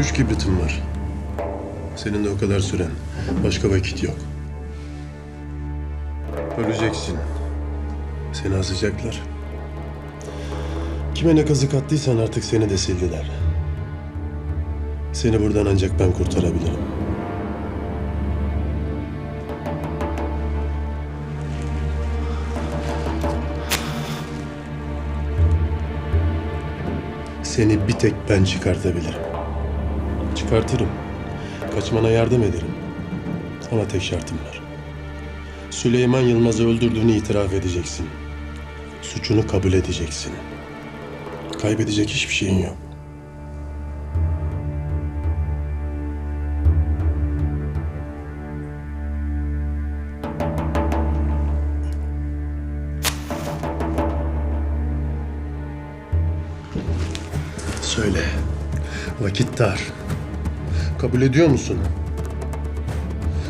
Üç kibritim var. Senin de o kadar süren. Başka vakit yok. Öleceksin. Seni asacaklar. Kime ne kazık attıysan artık seni de sildiler. Seni buradan ancak ben kurtarabilirim. Seni bir tek ben çıkartabilirim. Çıkartırım. Kaçmana yardım ederim. Ama tek şartım var. Süleyman Yılmaz'ı öldürdüğünü itiraf edeceksin. Suçunu kabul edeceksin. Kaybedecek hiçbir şeyin yok. Söyle. Vakit dar. Kabul ediyor musun?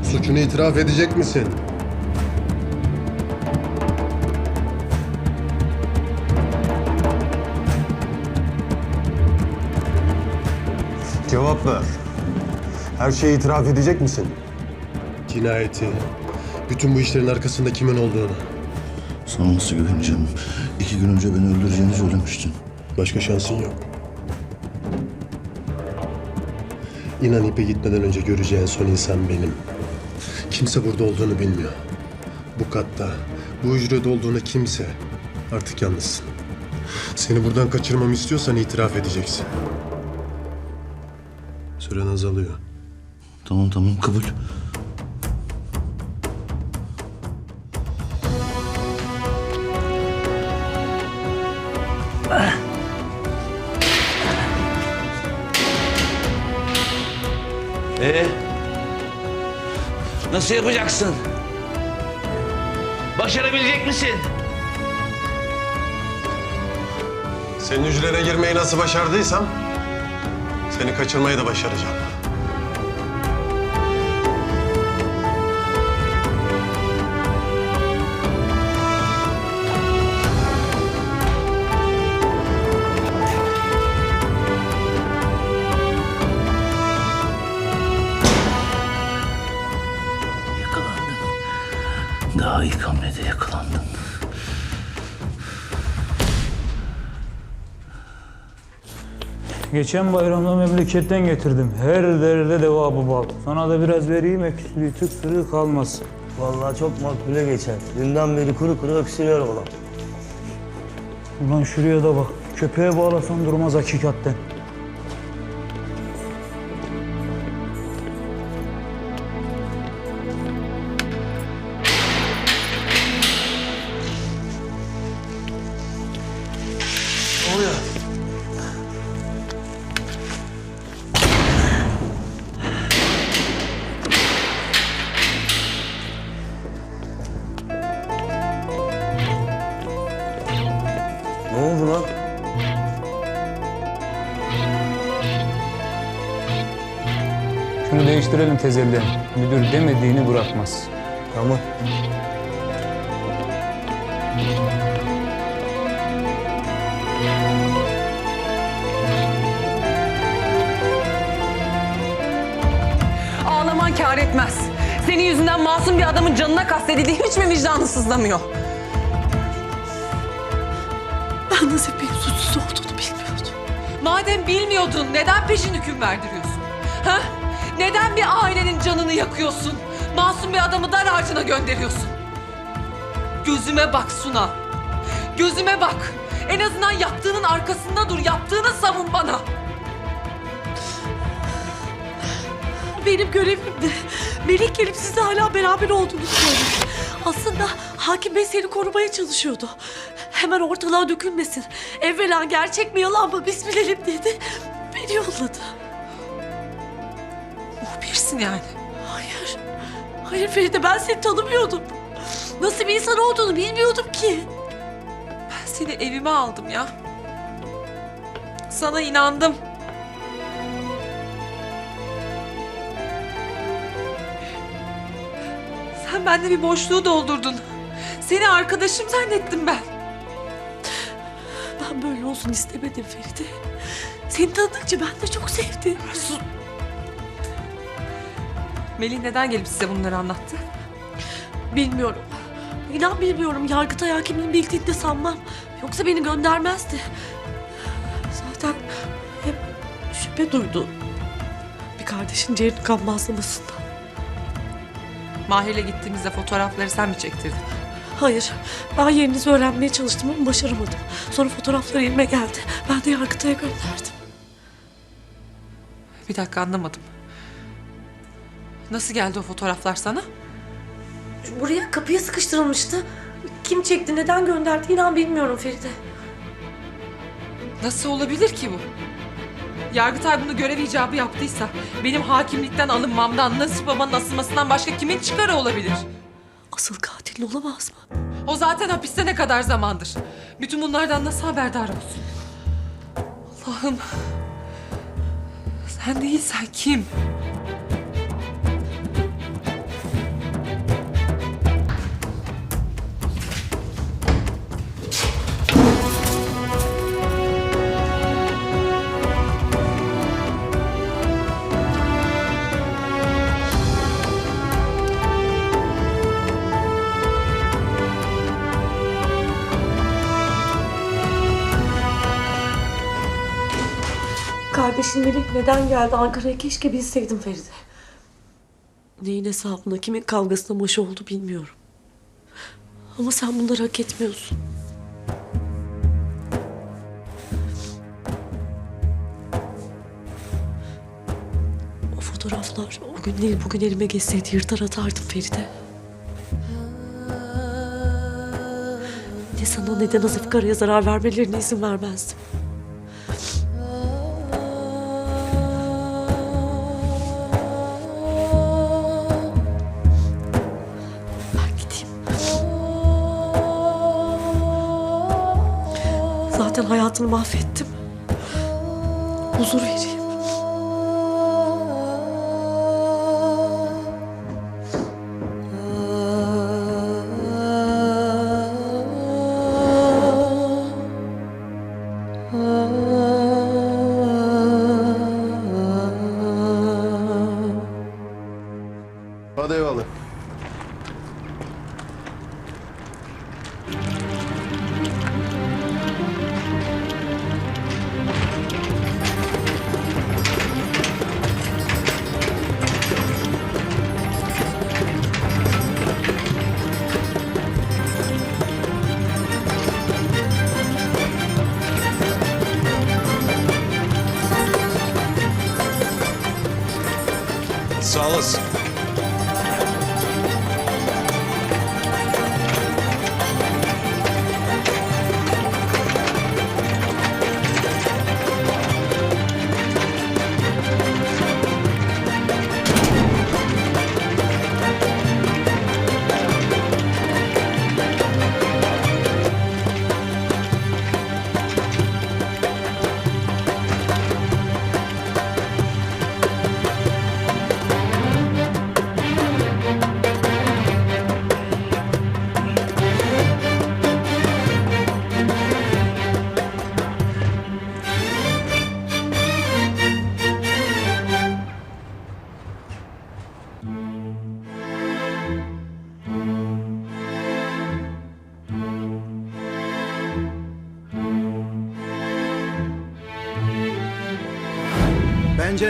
Suçunu itiraf edecek misin? Cevap ver. Her şeyi itiraf edecek misin? Cinayeti, bütün bu işlerin arkasında kimin olduğunu. Sana nasıl güveneceğim? İki gün önce beni öldüreceğini söylemiştin. Başka şansın yok. İnan ipe gitmeden önce göreceğin son insan benim. Kimse burada olduğunu bilmiyor. Bu katta, bu hücrede olduğunu kimse. Artık yalnızsın. Seni buradan kaçırmamı istiyorsan itiraf edeceksin. Süren azalıyor. Tamam tamam kabul. Nasıl yapacaksın? Başarabilecek misin? Senin hücrene girmeyi nasıl başardıysam... ...seni kaçırmayı da başaracağım. Daha ilk hamlede yakalandın. Geçen bayramda memleketten getirdim. Her derde deva bu bal. Sana da biraz vereyim ekşili tık sırrı kalmaz. Vallahi çok makbule geçer. Dünden beri kuru kuru öksürüyor oğlum. Ulan şuraya da bak. Köpeğe bağlasan durmaz hakikatten. Şunu değiştirelim tezelden. Müdür demediğini bırakmaz. Tamam. Ağlaman kâr etmez. Senin yüzünden masum bir adamın canına kastedildiği hiç mi vicdanı sızlamıyor? Ben Nazife'nin suçsuz olduğunu bilmiyordum. Madem bilmiyordun neden peşin hüküm verdiriyorsun? Neden bir ailenin canını yakıyorsun? Masum bir adamı dar ağacına gönderiyorsun. Gözüme bak Suna. Gözüme bak. En azından yaptığının arkasında dur. Yaptığını savun bana. Benim görevimdi. Melek gelip sizle hala beraber olduğunu söyledi. Aslında hakim bey seni korumaya çalışıyordu. Hemen ortalığa dökülmesin. Evvela gerçek mi yalan mı biz bilelim dedi. Beni yolladı. Muhbirsin yani. Hayır. Hayır Feride ben seni tanımıyordum. Nasıl bir insan olduğunu bilmiyordum ki. Ben seni evime aldım ya. Sana inandım. Sen bende bir boşluğu doldurdun. Seni arkadaşım zannettim ben. Ben böyle olsun istemedim Feride. Seni tanıdıkça ben de çok sevdim. Melih neden gelip size bunları anlattı? Bilmiyorum. İnan bilmiyorum. Yargıtay hakimin bildiğini sanmam. Yoksa beni göndermezdi. Zaten hep şüphe duydu. Bir kardeşin ciğerini kan bazlamasından. Mahir'le gittiğimizde fotoğrafları sen mi çektirdin? Hayır. Ben yerinizi öğrenmeye çalıştım ama başaramadım. Sonra fotoğraflar elime geldi. Ben de Yargıtay'a gönderdim. Bir dakika anlamadım. Nasıl geldi o fotoğraflar sana? Buraya kapıya sıkıştırılmıştı. Kim çekti, neden gönderdi inan bilmiyorum Feride. Nasıl olabilir ki bu? Yargıtay bunu görev icabı yaptıysa benim hakimlikten alınmamdan, Nasip Baba'nın asılmasından başka kimin çıkarı olabilir? Asıl katil olamaz mı? O zaten hapiste ne kadar zamandır. Bütün bunlardan nasıl haberdar olsun? Allah'ım. Sen değilsen kim? Melih neden geldi Ankara'ya keşke bilseydim Feride. Neyin hesabına, kimin kavgasına başı oldu bilmiyorum. Ama sen bunları hak etmiyorsun. O fotoğraflar o gün değil bugün elime geçseydi yırtar atardım Feride. Ne sana ne de Kara'ya zarar vermelerine izin vermezdim. Zaten hayatını mahvettim. Huzur vereyim. Hadi eyvallah.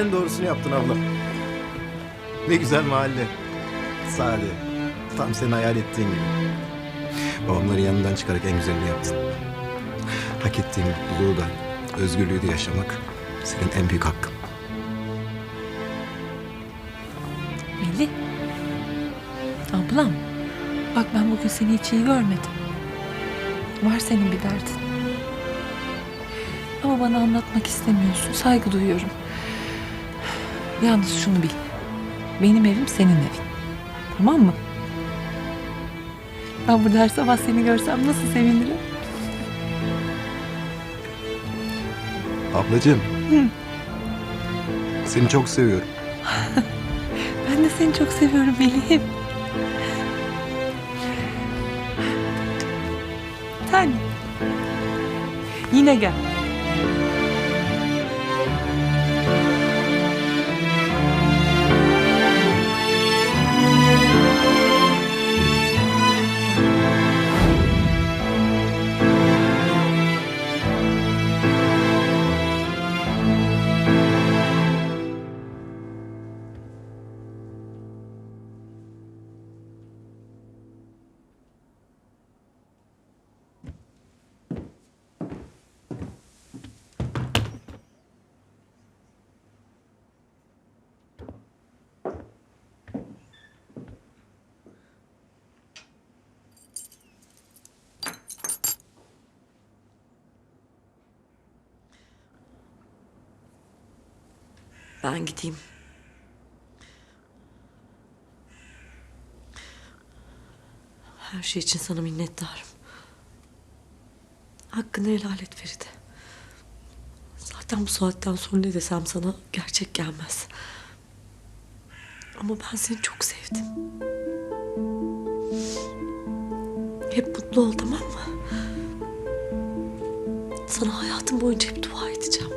En doğrusunu yaptın abla. Ne güzel mahalle. Sade. Tam senin hayal ettiğin gibi. Babamların yanından çıkarak en güzelini yaptın. Hak ettiğin mutluluğu da, özgürlüğü de yaşamak senin en büyük hakkın. Melih. Ablam. Bak ben bugün seni hiç iyi görmedim. Var senin bir derdin. Ama bana anlatmak istemiyorsun. Saygı duyuyorum. Yalnız şunu bil. Benim evim senin evin. Tamam mı? Ben burada her sabah seni görsem nasıl sevinirim. Ablacığım. Seni çok seviyorum. Ben de seni çok seviyorum Melih'im. Sen yine gel. Ben gideyim. Her şey için sana minnettarım. Hakkını helal et Feride. Zaten bu saatten sonra ne desem sana gerçek gelmez. Ama ben seni çok sevdim. Hep mutlu ol tamam mı? Sana hayatım boyunca hep dua edeceğim.